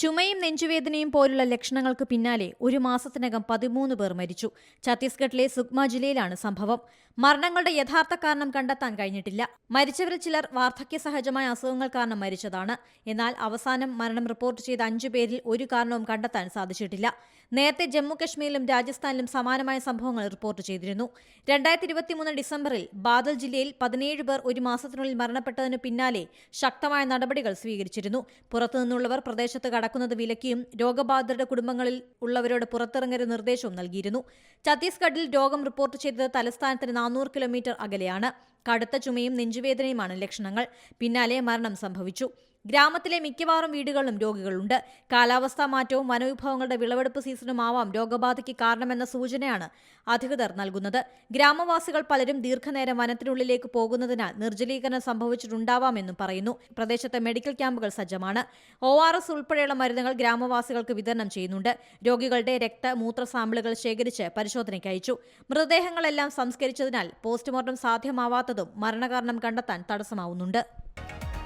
ചുമയും നെഞ്ചുവേദനയും പോലുള്ള ലക്ഷണങ്ങൾക്ക് പിന്നാലെ ഒരു മാസത്തിനകം പതിമൂന്ന് പേർ മരിച്ചു. ഛത്തീസ്ഗഡിലെ സുഗ്മ ജില്ലയിലാണ് സംഭവം. മരണങ്ങളുടെ യഥാർത്ഥ കാരണം കണ്ടെത്താൻ കഴിഞ്ഞിട്ടില്ല. മരിച്ചവരിൽ ചിലർ വാർദ്ധക്യ സഹജമായ അസുഖങ്ങൾ കാരണം മരിച്ചതാണ്. എന്നാൽ അവസാനം മരണം റിപ്പോർട്ട് ചെയ്ത അഞ്ചു പേരിൽ ഒരു കാരണവും കണ്ടെത്താൻ സാധിച്ചിട്ടില്ല. നേരത്തെ ജമ്മു കശ്മീരിലും രാജസ്ഥാനിലും സമാനമായ സംഭവങ്ങൾ റിപ്പോർട്ട് ചെയ്തിരുന്നു. രണ്ടായിരത്തി ഇരുപത്തിമൂന്ന് ഡിസംബറിൽ ബാദൽ ജില്ലയിൽ പതിനേഴ് പേർ ഒരു മാസത്തിനുള്ളിൽ മരണപ്പെട്ടതിനു പിന്നാലെ ശക്തമായ നടപടികൾ സ്വീകരിച്ചിരുന്നു. പുറത്തുനിന്നുള്ളവർ പ്രദേശത്ത് കടക്കുന്നത് വിലക്കിയും രോഗബാധിതരുടെ കുടുംബങ്ങളിൽ ഉള്ളവരോട് പുറത്തിറങ്ങരുത് നിർദ്ദേശവും നൽകിയിരുന്നു. ഛത്തീസ്ഗഡിൽ രോഗം റിപ്പോർട്ട് ചെയ്തത് തലസ്ഥാനത്തിന് നാനൂറ് കിലോമീറ്റർ അകലെയാണ്. കടുത്ത ചുമയും നെഞ്ചുവേദനയുമാണ് ലക്ഷണങ്ങൾ. പിന്നാലെ മരണം സംഭവിച്ചു. ഗ്രാമത്തിലെ മിക്കവാറും വീടുകളിലും രോഗികളുണ്ട്. കാലാവസ്ഥാ മാറ്റവും വനവിഭവങ്ങളുടെ വിളവെടുപ്പ് സീസണുമാവാം രോഗബാധയ്ക്ക് കാരണമെന്ന സൂചനയാണ് അധികൃതർ നൽകുന്നത്. ഗ്രാമവാസികൾ പലരും ദീർഘനേരം വനത്തിനുള്ളിലേക്ക് പോകുന്നതിനാൽ നിർജലീകരണം സംഭവിച്ചിട്ടുണ്ടാവാമെന്നും പറയുന്നു. പ്രദേശത്തെ മെഡിക്കൽ ക്യാമ്പുകൾ സജ്ജമാണ്. ഒ ആർ എസ് ഉൾപ്പെടെയുള്ള മരുന്നുകൾ ഗ്രാമവാസികൾക്ക് വിതരണം ചെയ്യുന്നുണ്ട്. രോഗികളുടെ രക്ത മൂത്ര സാമ്പിളുകൾ ശേഖരിച്ച് പരിശോധനയ്ക്ക് അയച്ചു. മൃതദേഹങ്ങളെല്ലാം സംസ്കരിച്ചതിനാൽ പോസ്റ്റ്മോർട്ടം സാധ്യമാവാത്തതും മരണകാരണം കണ്ടെത്താൻ തടസ്സമാവുന്നുണ്ട്.